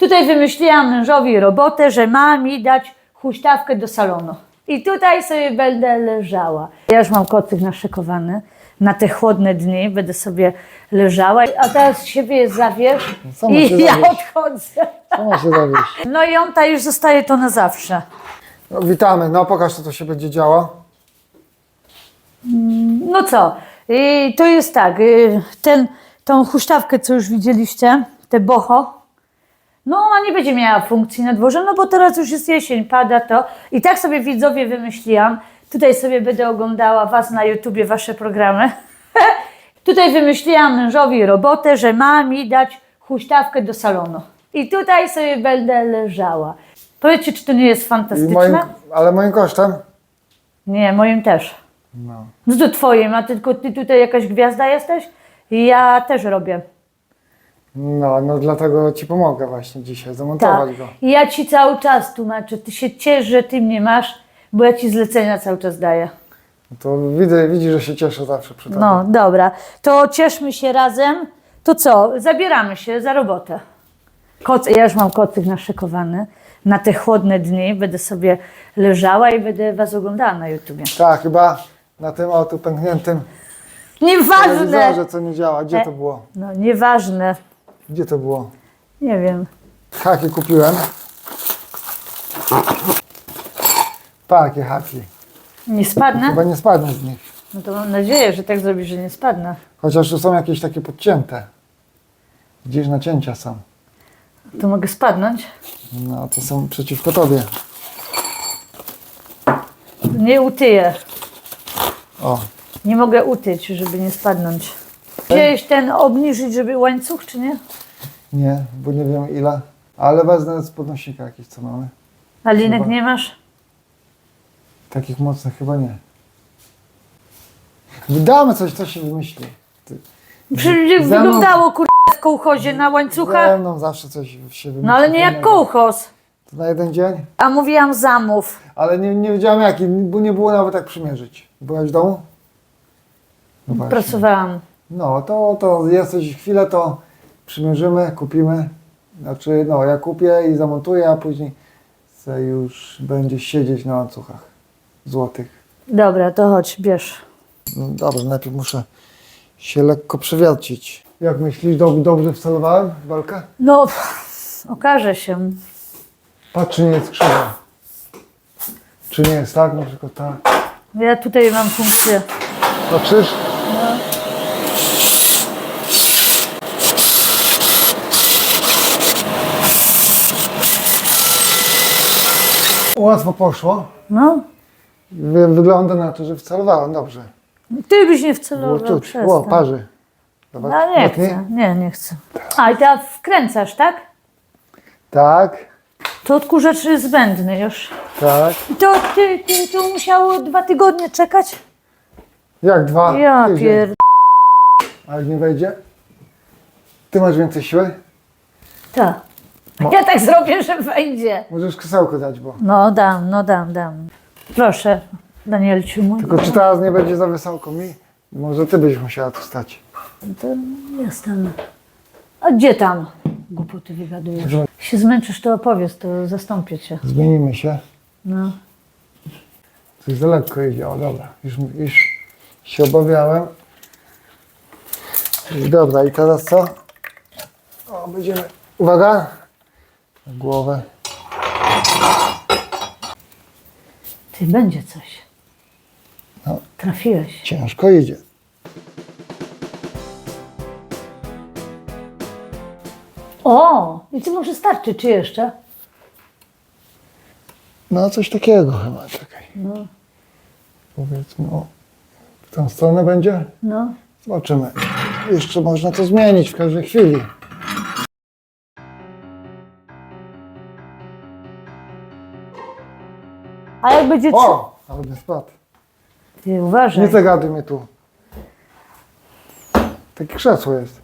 Tutaj wymyśliłam mężowi robotę, że ma mi dać huśtawkę do salonu. I tutaj sobie będę leżała. Ja już mam kocyk naszykowany. Na te chłodne dni będę sobie leżała. A teraz siebie zawiesz Sama się i ja odchodzę. Sama się zawieść. No i on ta już zostaje to na zawsze. No, witamy, no pokaż co to się będzie działo. No co, i to jest tak, y, ten, tą huśtawkę, co już widzieliście, te boho, no ona nie będzie miała funkcji na dworze, no bo teraz już jest jesień, pada to. I tak sobie widzowie wymyśliłam, tutaj sobie będę oglądała was na YouTubie, wasze programy. tutaj wymyśliłam mężowi robotę, że ma mi dać huśtawkę do salonu. I tutaj sobie będę leżała. Powiedzcie, czy to nie jest fantastyczne? moim, ale moim kosztem? Nie, moim też. No. No to twoim, a tylko ty tutaj jakaś gwiazda jesteś? Ja też robię. No, no dlatego ci pomogę właśnie dzisiaj Tak. zamontować go. I ja ci cały czas tłumaczę. Ty się ciesz, że ty mnie masz, bo ja ci zlecenia cały czas daję. No To widzę, widzisz, że się cieszę zawsze przy tobie. No, dobra. To cieszmy się razem. To co? Zabieramy się za robotę. Koc, ja już mam kocyk naszykowany. Na te chłodne dni będę sobie leżała i będę was oglądała na YouTubie. Tak, chyba na tym oto pękniętym Nieważne! telewizorze, co nie działa. Gdzie to było? No, nieważne. Gdzie to było? Nie wiem. Haki kupiłem. Takie haki. Nie spadnę? Chyba nie spadnę z nich. No to mam nadzieję, że tak zrobisz, że nie spadnę. Chociaż tu są jakieś takie podcięte. Gdzieś nacięcia są. To mogę spadnąć? No, to są przeciwko tobie. Nie utyję. O, Nie mogę utyć, żeby nie spadnąć. Chciałeś ten obniżyć, żeby łańcuch, czy nie? nie, bo nie wiem ile. Ale wezmę z podnośnika jakieś, co mamy. A linek Chyba. nie masz? Takich mocnych chyba nie. Wydamy coś, co się wymyśli. Ty, Przecież mną- wyglądało kur... w kołchozie na ze łańcuchach. mną zawsze coś się wymyśli. No ale nie jak kołchoz. To na jeden dzień? A mówiłam zamów. Ale nie, nie wiedziałem jaki, bo nie było nawet jak przymierzyć. Byłaś w domu? No właśnie. Pracowałam. No, to, to jesteś chwilę, to przymierzymy, kupimy. Znaczy, no, ja kupię i zamontuję, a później se już będzie siedzieć na łańcuchach złotych. Dobra, to chodź, bierz. No, dobra, najpierw muszę się lekko przewiercić. Jak myślisz, dob- dobrze wcelowałem walkę? No, pff, okaże się. Patrz, czy nie jest krzywa. Czy nie jest tak, na przykład tak. Ja tutaj mam funkcję. Patrzysz? Łatwo poszło. No, Wy, wygląda na to, że wcelowałem dobrze. ty byś nie Było wcelował. czuć. O, przestań. parzy. Zobacz, No nie chcę, nie, nie chcę. A i teraz wkręcasz, tak? Tak, To odkurzacz jest zbędny już. tak. I To ty, ty, to musiało dwa tygodnie czekać? Jak dwa? Ja tydzień. pier... A jak nie wejdzie? Ty masz więcej siły? Tak. No. Ja tak zrobię, że wejdzie. Możesz krzesełko dać, bo... No dam, no dam, dam. Proszę, Danielciu mój. Tylko czy teraz nie będzie za wysoko mi? Może ty byś musiała tu stać. To jestem. A gdzie tam? Głupoty wygadujesz. Że- się zmęczysz, to opowiedz, to zastąpię cię. Zmienimy się. No. Coś za lekko idzie. O, dobra. Już, już się obawiałem. Dobra, i teraz co? O, będziemy... Uwaga! Głowę. Ty, będzie coś. No. Trafiłeś. Ciężko idzie. O! I ty może starczy, czy jeszcze? No, coś takiego chyba. Czekaj. No. Powiedzmy, o. W tą stronę będzie? No. Zobaczymy. Jeszcze można to zmienić w każdej chwili. A jak będzie... O! Ale nie spadł. Ty uważaj. Nie zagaduj mnie tu. Takie krzesło jest.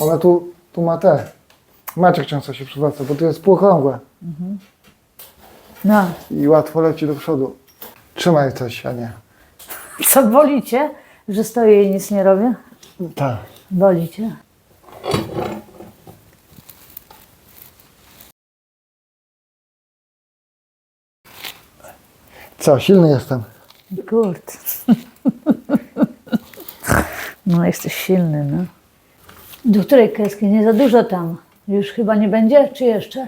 Ona tu, tu ma te. Maciek często się przywraca, bo to jest półokrągłe No. i łatwo leci do przodu. Trzymaj coś, a nie. Co, boli cię, że stoję i nic nie robię? Tak. Boli cię? Co, silny jestem. Kurde. No, jesteś silny, no. Do której kreski? Nie za dużo tam. Już chyba nie będzie, czy jeszcze?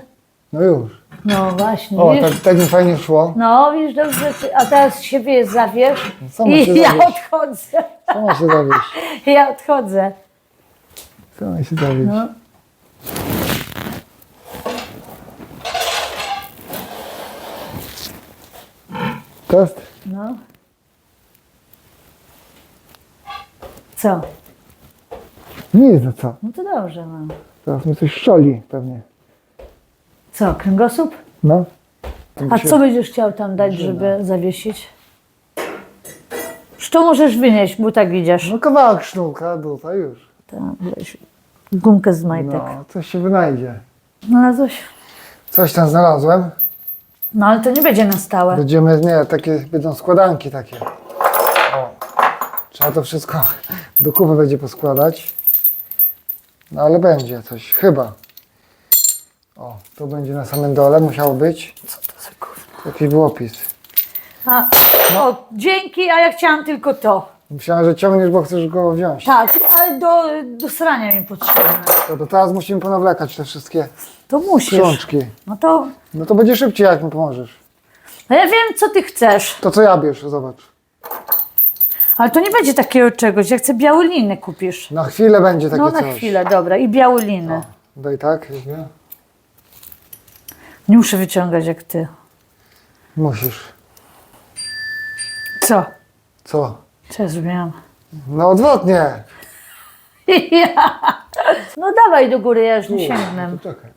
No już. No właśnie, O, widzisz? tak, tak mi fajnie szło. No, widzisz, dobrze, ty- a teraz się wie, zawiesz Sama się i ja odchodzę. Sama się zawieść. Ja odchodzę. Sama się zawieść. No. Test? No. Co? Nic, no co? No to dobrze, no. Teraz mi coś szczoli pewnie. Co, kręgosłup? No. A co będziesz chciał tam dać, żeby zawiesić? Co możesz wynieść, bo tak idziesz. No kawałek sznurka, duta już. Tam, weź gumkę z majtek. No, coś się wynajdzie. Znalazłeś? Coś tam znalazłem. No ale to nie będzie na stałe. Będziemy, nie, takie będą składanki takie. O. Trzeba to wszystko do kupy będzie poskładać. No ale będzie coś, chyba. O, to będzie na samym dole, musiało być. Co to za gówno? Jakiś był opis. A, o, dzięki, a ja chciałam tylko to. Myślałem, że ciągniesz, bo chcesz go wziąć. Tak, ale do, do srania mi potrzebne. To, to teraz musimy ponawlekać te wszystkie To musisz. No to, No to będzie szybciej, jak mi pomożesz. no ja wiem, co ty chcesz, To co ja bierz, zobacz. ale to nie będzie takiego czegoś. Ja chcę białe liny kupisz. Na chwilę będzie takie No na coś. chwilę, dobra. I białe liny. Daj tak, weźmie. Nie muszę wyciągać jak ty. Musisz. Co? Co? Co ja zrobiłam? No odwrotnie. Ja. No dawaj do góry, ja już nie sięgnę. To czekaj.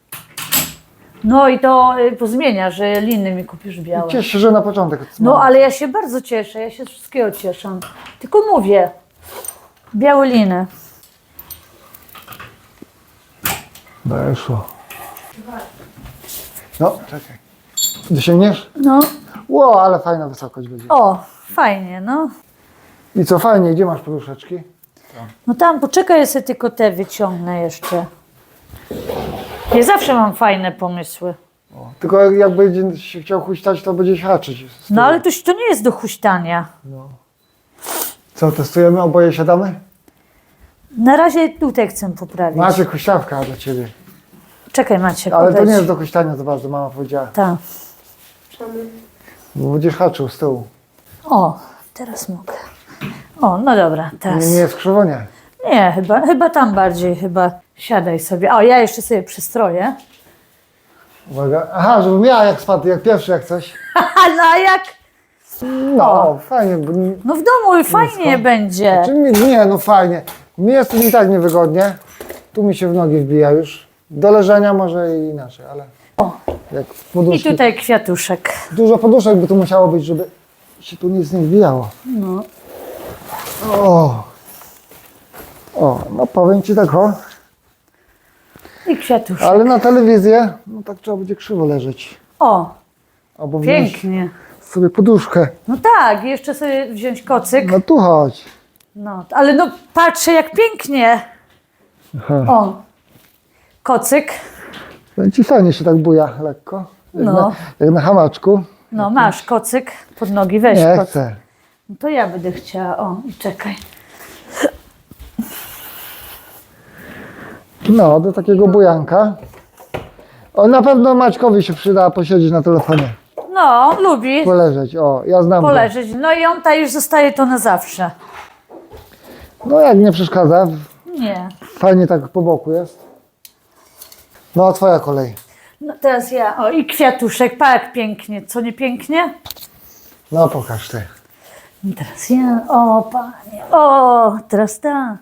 No i to y, pozmienia, że liny mi kupisz białe. Cieszę się, że na początek. No ale ja się bardzo cieszę, ja się z wszystkiego cieszę. Tylko mówię, białe liny. Weszło. No, czekaj. Dosięgniesz? No, Ło, ale fajna wysokość będzie. o, fajnie, no. I co, fajnie, gdzie masz poduszeczki? No tam, poczekaj, ja sobie tylko te wyciągnę jeszcze. Ja zawsze mam fajne pomysły. O, tylko jak, jak się chciał huśtać, to będzie się haczyć. No ale to, to nie jest do huśtania. No. Co, testujemy? Oboje siadamy? Na razie tutaj chcę poprawić. Maciek, huśtawka dla ciebie. Czekaj Maciek, Ale to nie jest do huśtania za bardzo, mama powiedziała. Tak. Bo będziesz haczył z tyłu. O, teraz mogę. O, no dobra, teraz. Nie, nie jest krzywo, nie. Chyba, chyba tam bardziej, chyba siadaj sobie. O, ja jeszcze sobie przystroję. Uwaga. Aha, żebym ja jak spadł, jak pierwszy, jak coś. no a jak? No, fajnie. Bo, No w domu fajnie będzie. Czy mi, nie, no fajnie. Mi jest i tak niewygodnie. Tu mi się w nogi wbija już. Do leżenia może i inaczej, ale O, jak i poduszki. tutaj kwiatuszek. Dużo poduszek by tu musiało być, żeby się tu nic nie wbijało. No. O, o no powiem Ci tak, o. I kwiatuszek. Ale na telewizję, no tak trzeba będzie krzywo leżeć. O, Albo wziąć pięknie. sobie poduszkę. No tak, jeszcze sobie wziąć kocyk. No tu chodź. No, ale no patrzę jak pięknie. Aha. O, kocyk. Powiem Ci fajnie się tak buja lekko. Jak, No. na, jak na hamaczku. No masz kocyk pod nogi, weź Nie kocyk. chcę. No to ja będę chciała. O, i czekaj. No, do takiego bujanka. O, na pewno Maćkowi się przyda posiedzieć na telefonie. No, on lubi Poleżeć, o, ja znam go. poleżeć. No i on ta już zostaje to na zawsze. No jak nie przeszkadza, Nie. fajnie tak po boku jest. No, a twoja kolej. No teraz ja. O, i kwiatuszek. Pa jak pięknie. Co nie pięknie? No, pokaż ty. I teraz ja. O, panie. O, teraz ta.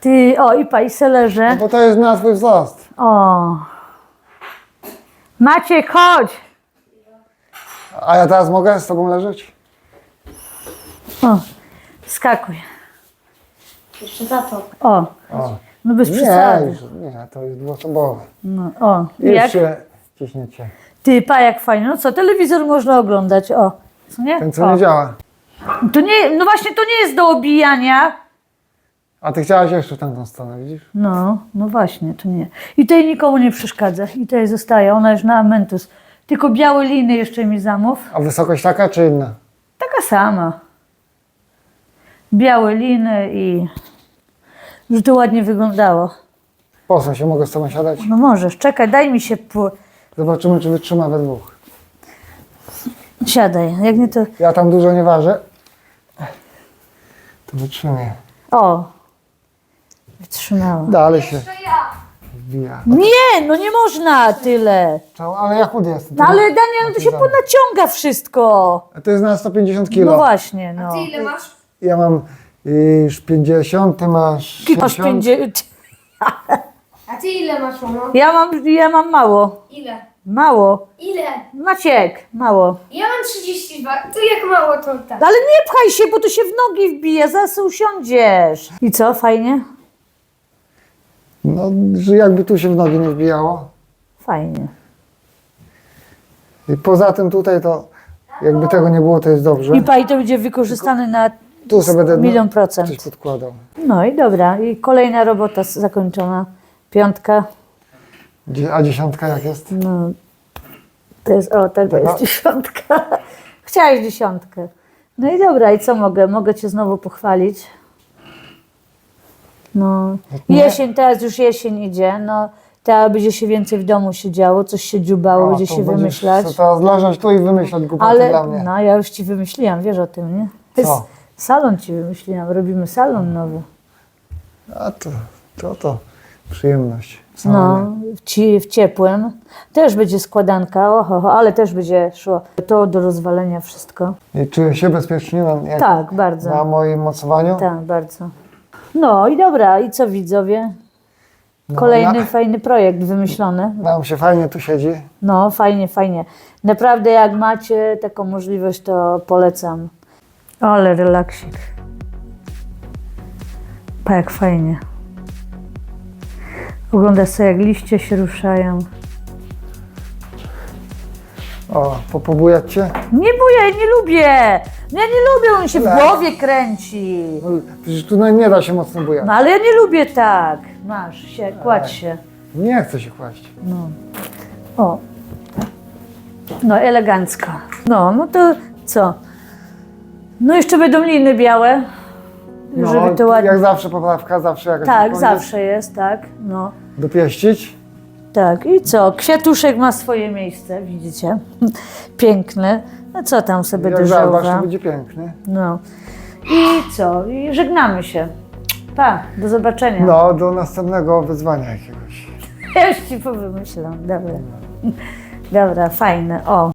Ty, o, i pa, i se leżę. No bo to jest na twój wzrost. O. Maciek, chodź. A ja teraz mogę z tobą leżeć? O, skakuj. Jeszcze za to. O, O. no bez Nie, przesady. już, nie, to jest dwuosobowe. No, o, Już jak? się ciśniecie. Ty, pa, jak fajnie. No co, telewizor można oglądać, o. Co nie? Ten co o. nie działa. To nie, no właśnie to nie jest do obijania. A ty chciałaś jeszcze w tamtą stronę, widzisz? No, no właśnie, to nie. I tutaj nikomu nie przeszkadza. I tutaj zostaje, ona już na amentus Tylko białe liny jeszcze mi zamów. A wysokość taka czy inna? Taka sama. Białe liny i żeby to ładnie wyglądało. Posuń się, mogę z tobą siadać? No możesz, czekaj, daj mi się po... Zobaczymy, czy wytrzyma we dwóch. Siadaj, jak nie to... Ja tam dużo nie ważę. Wytrzymie. O! Wytrzymała. Dalej się To ja. wbija. Nie, no nie można tyle. Ale ja chudy jestem. No ale Daniel, no to się ponaciąga wszystko. A to jest na 150 kilo. No właśnie, no. Ty ile masz? Ja mam już 50, ty masz Ty masz 60. 50. A ty ile masz, mamo? Ja mam, ja mam mało. Ile? Mało. Ile? Maciek, mało. Ja mam 32. To jak mało to tak. Ale nie pchaj się, bo to się w nogi wbije, zaraz usiądziesz. I co, fajnie? No, że jakby tu się w nogi nie wbijało. Fajnie. I poza tym tutaj to jakby tego nie było, to jest dobrze. I paj to będzie wykorzystane na Tu sobie będę milion procent. coś podkładał. No i dobra, i kolejna robota zakończona. Piątka. A dziesiątka jak jest? No, to jest, o, tego Taka? jest dziesiątka. Chciałeś dziesiątkę. No i dobra, i co mogę? Mogę cię znowu pochwalić. No, Nie. jesień, teraz już jesień idzie, no, teraz będzie się więcej w domu siedziało, coś się dziubało, będzie to się będziesz wymyślać. se Teraz leżeć tu i wymyślać głupoty Ale, dla mnie. no, ja już ci wymyśliłam, wiesz o tym, nie? Co? Salon ci wymyśliłam, robimy salon nowy. A to, to, to przyjemność. No, ci, w ciepłym. Też będzie składanka, oho, ale też będzie szło to do rozwalenia wszystko. I czuję się bezpiecznie na, jak, Tak, bardzo. na moim mocowaniu. Tak, bardzo. No i dobra, i co widzowie? No, Kolejny na- fajny projekt wymyślony. Nam się fajnie tu siedzi. No, fajnie, fajnie. Naprawdę, jak macie taką możliwość, to polecam. Ale relaksik. Pa, jak fajnie. Ogląda sobie, jak liście się ruszają. O, popobujać cię. Nie buja, ja nie lubię. Ja nie lubię, on się w Tak. głowie kręci. No, Przecież tu no, nie da się mocno bujać. No ale ja nie lubię tak. Masz się, kładź się. Nie chcę się kłaść. No. O. No, elegancko. No, no to co? No jeszcze będą liny białe, No, żeby to ładnie... Jak zawsze poprawka, zawsze jakaś Tak, odpowiedź. zawsze jest, tak. No, Dopieścić. tak. I co? Kwiatuszek ma swoje miejsce, widzicie? Piękny. No co tam sobie Jak zadbasz, to będzie piękny. No. I co? I żegnamy się. Pa, do zobaczenia. No, do następnego wyzwania jakiegoś. Ja już ci powymyślam. Dobra. Dobra, fajne. O.